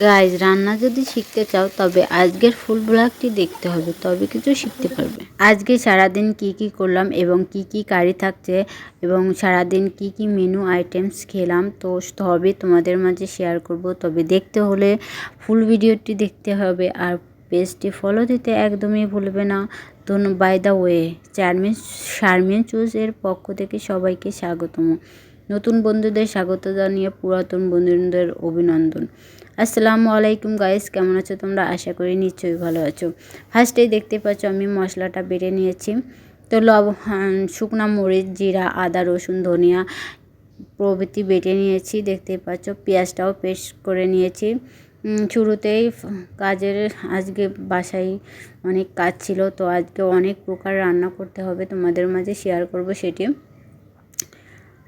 Guys রান্না যদি শিখতে চাও, তবে আজকের ফুল ব্লগটি দেখতে হবে, তবে কিছু শিখতে পারবে। আজকে সারাদিন কি কি করলাম এবং কি কি কারি থাকছে এবং সারাদিন কি কি মেনু আইটেমস খেলাম, তো তবে তোমাদের মাঝে শেয়ার করব। তবে দেখতে হলে ফুল ভিডিওটি দেখতে হবে আর পেজটি ফলো দিতে একদমই ভুলবে না। তো বাই দ্য ওয়ে চারমিন শারমিন চুজ এর পক্ষ থেকে সবাইকে স্বাগতম। নতুন বন্ধুদের স্বাগত জানিয়ে পুরাতন বন্ধুদের অভিনন্দন। আসসালামু আলাইকুম গাইস কেমন আছো তোমরা? আশা করি নিশ্চয়ই ভালো আছো। ফার্স্টেই দেখতে পাচ্ছ আমি মশলাটা বেটে নিয়েছি। তো লব শুকনো মরিচ, জিরা, আদা, রসুন, ধনিয়া প্রভৃতি বেটে নিয়েছি। দেখতে পাচ্ছ পেঁয়াজটাও পেস্ট করে নিয়েছি। শুরুতেই কাজের আজকে বাসায় অনেক কাজ ছিল, তো আজকে অনেক প্রকার রান্না করতে হবে তোমাদের মাঝে শেয়ার করব সেটি।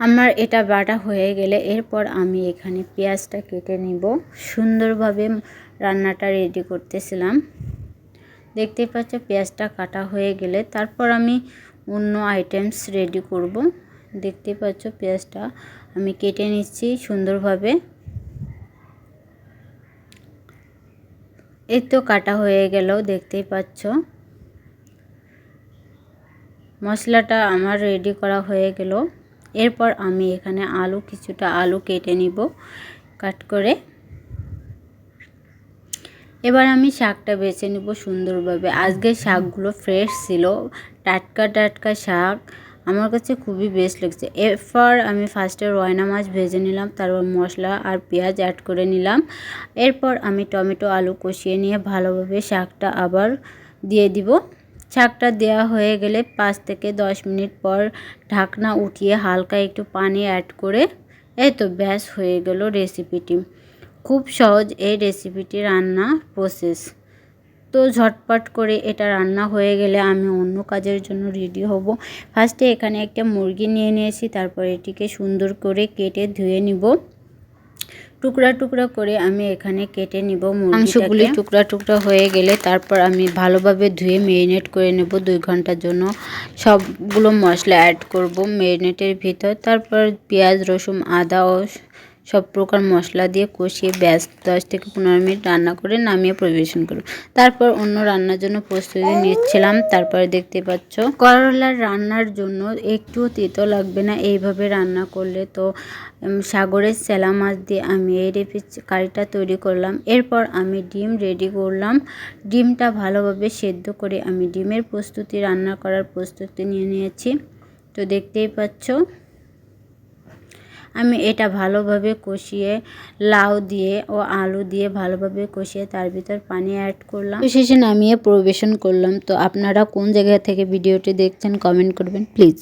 আমার এটা বাটা হয়ে গেলে এরপর আমি এখানে পেঁয়াজটা কেটে নিব। সুন্দরভাবে রান্নাটা রেডি করতেছিলাম। দেখতেই পাচ্ছ পেঁয়াজটা কাটা হয়ে গেলে তারপর আমি অন্য আইটেমস রেডি করব। দেখতে পাচ্ছ পেঁয়াজটা আমি কেটে নিচ্ছি সুন্দরভাবে। এই তো কাটা হয়ে গেল, দেখতেই পাচ্ছ। মশলাটা আমার রেডি করা হয়ে গেল। এরপর আমি এখানে আলু, কিছুটা আলু কেটে নিব, কাট করে। এবার আমি শাকটা বেছে নিব সুন্দরভাবে। আজকে শাকগুলো ফ্রেশ ছিল, টাটকা টাটকা শাক। আমার কাছে খুবই বেস্ট লেগেছে। এরপর আমি ফার্স্টে রয়না মাছ ভেজে নিলাম, তারপর মশলা আর পেঁয়াজ অ্যাড করে নিলাম। এরপর আমি টমেটো, আলু কষিয়ে নিয়ে ভালোভাবে শাকটা আবার দিয়ে দিব। শাকটা দেওয়া হয়ে গেলে পাঁচ থেকে দশ মিনিট পর ঢাকনা উঠিয়ে হালকা একটু পানি অ্যাড করে এই তো ব্যাস হয়ে গেল রেসিপিটি খুব সহজ এই রেসিপিটি রান্না প্রসেস তো ঝটপট করে এটা রান্না হয়ে গেলে আমি অন্য কাজের জন্য রেডি হব। ফার্স্টে এখানে একটা মুরগি নিয়ে নিয়েছি, তারপর এটিকে সুন্দর করে কেটে ধুয়ে নিব। টুকরা টুকরা করে আমি এখানে কেটে নিব মাংসগুলি টুকরা টুকরা হয়ে গেলে তারপর আমি ভালোভাবে ধুয়ে মেরিনেট করে নেব দুই ঘণ্টার জন্য। সবগুলো মশলা অ্যাড করব মেরিনেটের ভিতর। তারপর পেঁয়াজ, রসুন, আদা ও সব প্রকার মশলা দিয়ে কষিয়ে ব্যাস দশ থেকে পনেরো মিনিট রান্না করে নামিয়ে পরিবেশন করব। তারপর অন্য রান্নার জন্য প্রস্তুতি নিচ্ছিলাম। তারপরে দেখতে পাচ্ছ, করলার রান্নার জন্য একটুও তেতো লাগবে না। এইভাবে রান্না করলে তো সাগরের সেলা মাছ দিয়ে আমি এই রেপি কারিটা তৈরি করলাম। এরপর আমি ডিম রেডি করলাম। ডিমটা ভালোভাবে সেদ্ধ করে আমি ডিমের প্রস্তুতি, রান্না করার প্রস্তুতি নিয়ে নিয়েছি। তো দেখতেই পাচ্ছ আমি এটা ভালোভাবে কষিয়ে লাউ দিয়ে ও আলু দিয়ে ভালোভাবে কষিয়ে তার ভিতর পানি অ্যাড করলাম। শেষে নামিয়ে পরিবেশন করলাম। তো আপনারা কোন জায়গা থেকে ভিডিওটি দেখছেন কমেন্ট করবেন প্লিজ